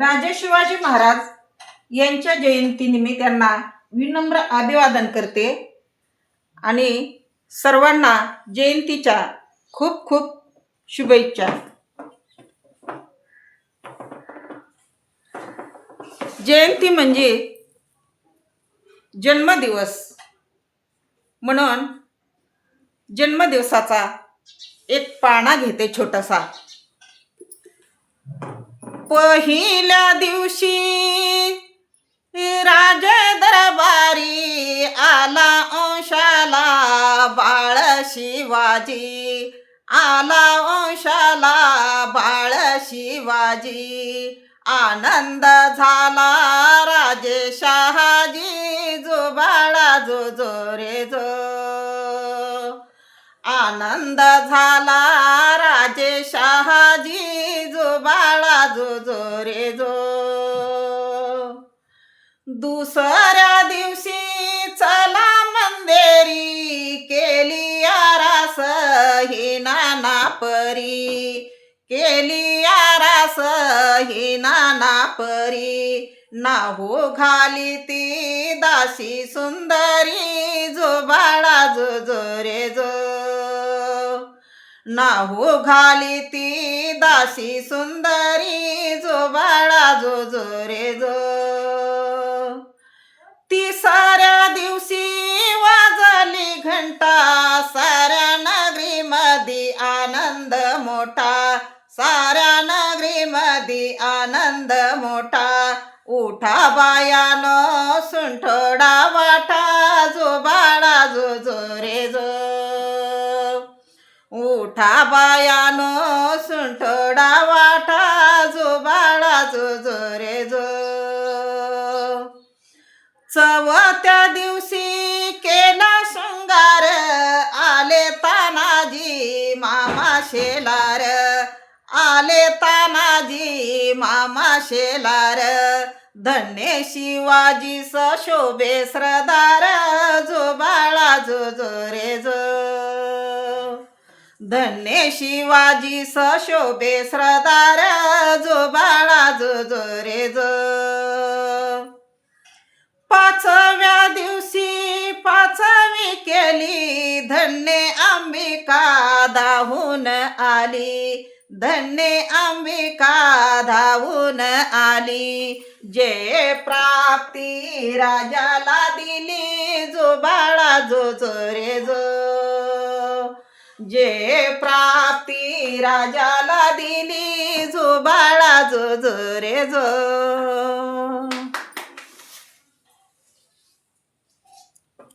राजे शिवाजी महाराज यांच्या जयंतीनिमित्त त्यांना विनम्र अभिवादन करते आणि सर्वांना जयंतीच्या खूप खूप शुभेच्छा. जयंती म्हणजे जन्मदिवस म्हणून जन्मदिवसाचा एक पाळणा घेते छोटासा. पहिल्या दिवशी राज दरबारी आला अंशाला बाळ शिवाजी. आला अंशाला बाळ शिवाजी. आनंद झाला राजे शहाजी जो बाळा जो जो रे जो. आनंद झाला राजे शाह जो रे जो. दुसऱ्या दिवशी चला मंदेरी केली आरास ही नाना परी. केली आरास ही नाना परी. नाहू घाली ती दासी सुंदरी जो बाळा जो जो रे जो. नाहू घाली ती दासी सुंदरी जो बाळा जो जो रे जो. तिसऱ्या दिवशी वाजली घंटा साऱ्या नगरी मधी आनंद मोठा. साऱ्या नगरी मधी आनंद मोठा. उठा बायानो सुंठोडा मोठा बायानो सुंठोडा वाटा जो बाळा जो जो रे जो. चवथ्या दिवशी केला शृंगार आले तानाजी मामा शेलार. आले तानाजी मामा शेलार. धन्य शिवाजी सशोभे श्रदार जो बाळा जो जो रे जो. धन्य शिवाजी सशोभे श्रदार जो बाळा जो जो रे जो. पाचव्या दिवशी पाचवी केली धन्य अंबिका धावून आली. धन्य अंबिका धावून आली. जे प्राप्ती राजाला दिली जो बाळा जो जो रे जो. जे प्राप्ती राजाला दिली जो बाळा जो जो रे जो.